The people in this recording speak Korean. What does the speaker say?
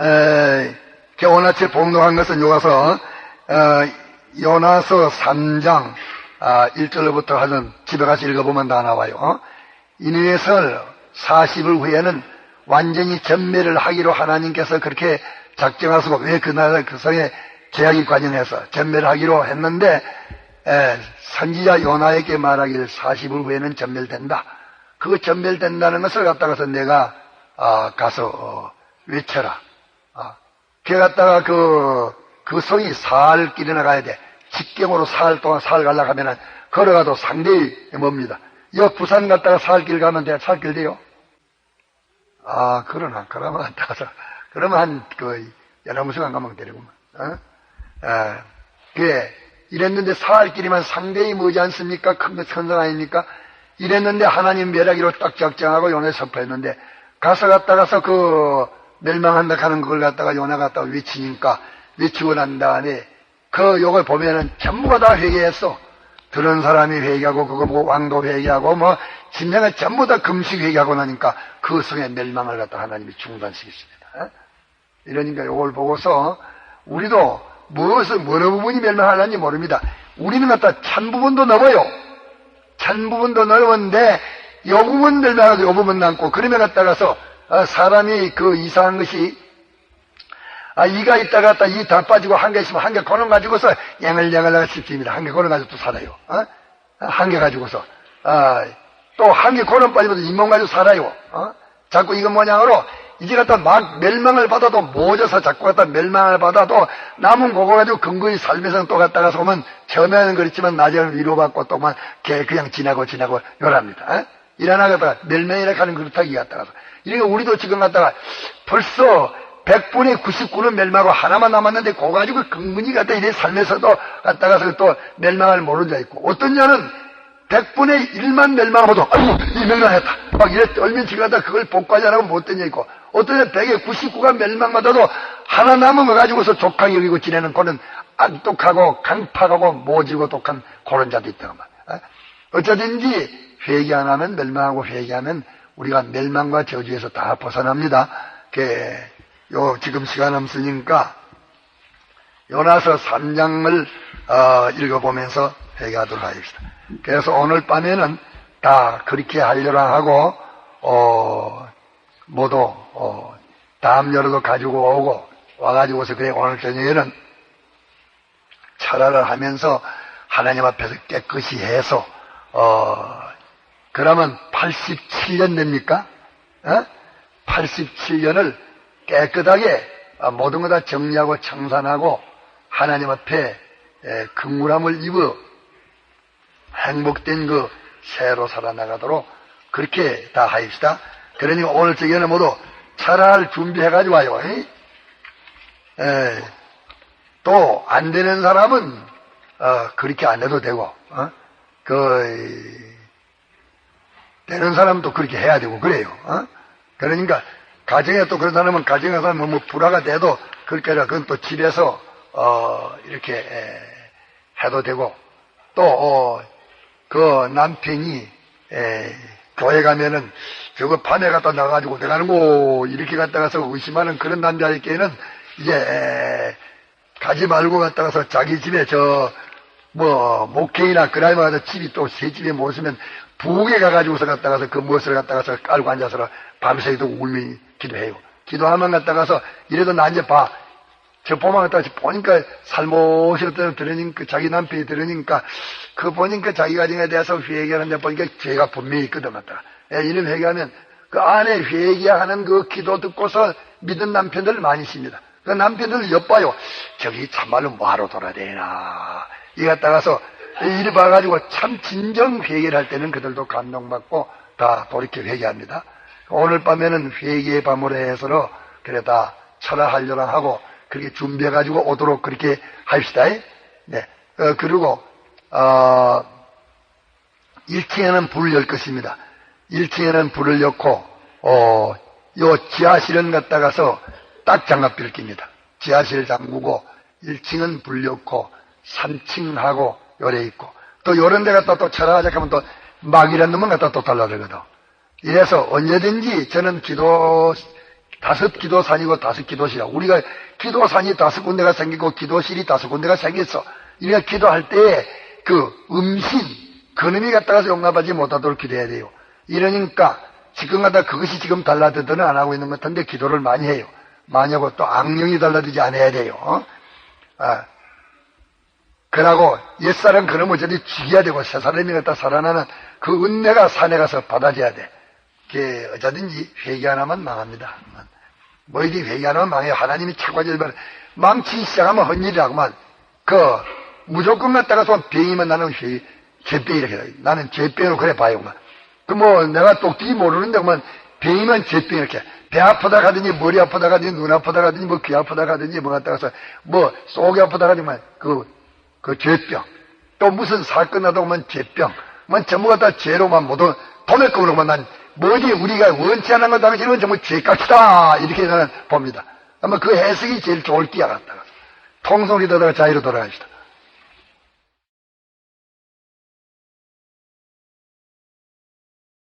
에, 개원아치 봉독한 것은 요가서 어, 요나서 3장 아, 1절부터 하던 집에 가서 읽어보면 다 나와요. 어? 이니의 설 40일 후에는 완전히 전멸을 하기로 하나님께서 그렇게 작정하시고 왜그 나라 그 성에 제약이 관련해서 전멸을 하기로 했는데 에, 선지자 요나에게 말하기를 40일 후에는 전멸된다. 그 전멸된다는 것을 갖다가서 내가 아, 가서 어, 외쳐라. 아, 걔 갖다가 그, 그 성이 사흘 길이 나가야 돼. 직경으로 사흘 동안 사흘 가려고 하면은 걸어가도 상대히 멉니다. 여 부산 갔다가 사흘 길 가면 돼. 사흘 길 돼요? 아, 그러나. 그러면 안 따서. 그러면 한, 그, 열아무 시간 가면 되려구만. 어? 아, 그게, 이랬는데 사흘 길이면 상대히 뭐지 않습니까? 큰 선성 아닙니까? 이랬는데 하나님 멸하기로 딱 작정하고 요네 선포했는데, 가서 갔다가서 그, 멸망한다 하는 그걸 갖다가 요나 갖다가 외치니까, 외치고 난 다음에, 그 욕을 보면은 전부가 다 회개했어. 들은 사람이 회개하고, 그거 보고 왕도 회개하고, 뭐, 진정을 전부 다 금식 회개하고 나니까 그 성의 멸망을 갖다 하나님이 중단시켰습니다. 어? 이러니까 요걸 보고서 우리도 무엇을, 어느 부분이 멸망하는지 모릅니다. 우리는 갖다 찬 부분도 넘어요. 찬 부분도 넓은데, 요 부분 멸망하고 요 부분 남고, 그러면 갖다가서, 어, 사람이 그 이상한 것이 아, 이가 있다 갔다 이 다 빠지고 한 개 있으면 한개 거는 가지고서 양을양을 씹습니다. 한개 거는 가지고 또 살아요. 어? 한개 가지고서. 아, 또 한개 거는 빠지면 잇몸 가지고 살아요. 어? 자꾸 이거 뭐냐로 이제 갖다 막 멸망을 받아도 모져서 자꾸 갖다 멸망을 받아도 남은 그거 가지고 근거히 살면서 또 갔다가서 오면 처음에는 그렇지만 나중에는 위로받고 또만 그냥 지나고 지나고 요랍니다. 어? 일어나 갔다가 멸망이라 하는 그렇다기 갔다가서. 이러니까 우리도 지금 갔다가 벌써 100분의 99는 멸망하고 하나만 남았는데 그거 가지고 근근히 갖다 이래 살면서도 갔다가서 또 멸망을 모르는 자 있고 어떤 자는 100분의 1만 멸망하고도 아이고 이 멸망했다. 막 이래 떨면 지금 갖다 그걸 않고 못된 자 있고 어떤 자는 100의 99가 멸망받아도 하나 남은 거 가지고서 족하게 여기고 지내는 그는 악독하고 강팍하고 모지고 독한 그런 자도 있다고 말이야 어쩌든지 회개 안 하면 멸망하고 회개하면 우리가 멸망과 저주에서 다 벗어납니다 그 요, 지금 시간 없으니까, 요나서 3장을, 어, 읽어보면서 회개하도록 하겠습니다. 그래서 오늘 밤에는 다 그렇게 하려라 하고, 어, 모두, 어, 다음 여름도 가지고 오고, 와가지고서 그래, 오늘 저녁에는 철화를 하면서 하나님 앞에서 깨끗이 해서, 어, 그러면 87년 됩니까? 어? 87년을 깨끗하게 모든 거 다 정리하고 청산하고 하나님 앞에 긍휼함을 입어 행복된 그 새로 살아나가도록 그렇게 다 하입시다. 그러니 오늘 저녁에는 모두 차라를 준비해가지고 와요. 또 안 되는 사람은 어, 그렇게 안 해도 되고 어? 그 되는 사람도 그렇게 해야 되고 그래요. 어? 그러니까 가정에 또 그런 사람은 가정에서 뭐, 뭐 불화가 돼도 그렇게 해라. 그건 또 집에서, 어, 이렇게, 에, 해도 되고, 또, 어, 그 남편이, 에, 교회 가면은 저거 밤에 갖다 나가지고 내가는 거 이렇게 갔다 가서 의심하는 그런 남자에게는 이제, 에, 가지 말고 갔다 가서 자기 집에 저, 뭐, 목회이나 그라이머 가서 집이 또 새 집에 모시면 부엌에 가가지고서 갔다 가서 그 무엇을 갖다 가서 깔고 앉아서 밤새도 울미 기도해요. 기도하면 갔다 가서 이래도 나 이제 봐. 저 보면 갔다 보니까 살못이 어떤 들으니까 자기 남편이 들으니까 그 보니까 자기 가정에 대해서 회개하는데 보니까 죄가 분명히 있거든 맞다. 예, 이런 회개하면 그 안에 회개하는 그 기도 듣고서 믿은 남편들 많이 있습니다. 그 남편들 엿봐요. 저기 참말로 뭐하러 돌아다니나. 이 갔다 가서 이리 봐가지고 참 진정 회개를 할 때는 그들도 감동받고 다 돌이켜 회개합니다. 오늘 밤에는 회개의 밤으로 해서로 그래 다 철화하려나 하고 그렇게 준비해가지고 오도록 그렇게 합시다. 네. 어, 그리고, 어, 1층에는 불을 열 것입니다. 1층에는 불을 넣고, 어, 요 지하실은 갔다 가서 딱 장갑비를 낍니다. 지하실 잠그고, 1층은 불 넣고, 3층하고 요래 있고, 또 요런 데 갖다 또 철화하자 하면 또 막이란 놈은 갖다 또 달라들거든. 이래서 언제든지 저는 기도, 다섯 기도산이고 다섯 기도시라. 우리가 기도산이 다섯 군데가 생기고 기도실이 다섯 군데가 생겼어. 우리가 기도할 때 그 음신, 그놈이 갖다가 용납하지 못하도록 기도해야 돼요. 이러니까 지금 갖다 그것이 지금 달라들더는 안 하고 있는 것 같은데 기도를 많이 해요. 많이 하고 또 악령이 달라들지 않아야 돼요. 어? 아, 그러고 옛사람 그놈 어차피 죽여야 되고 새 사람이 갖다 살아나는 그 은혜가 산에 가서 받아줘야 돼. 그 어쩌든지 회개 하나만 망합니다. 뭐이디 회개 하나만 망해요. 하나님이 책과지만 망치기 시작하면 헛일이라고만 그 무조건 갖다가서 병이면 나는 회, 죄병 이렇게 돼. 나는 죄병으로 그래 봐요. 그 뭐 내가 똑똑히 모르는데 그만 병이면 죄병 이렇게 배 아프다 가든지 머리 아프다 가든지 눈 아프다 가든지 뭐 귀 아프다 가든지 뭐 갖다 가서 뭐 속이 아프다 가든지 그, 그 죄병 또 무슨 사건 나도 보면 죄병 뭐 전부 갖다 죄로만 모두 도매금으로만 난 뭐지 우리가 원치 않은 것 당신은 정말 죄값이다 이렇게 저는 봅니다. 아마 그 해석이 제일 좋을 끼야 같다. 통속이 되다가 자유로 돌아가시다.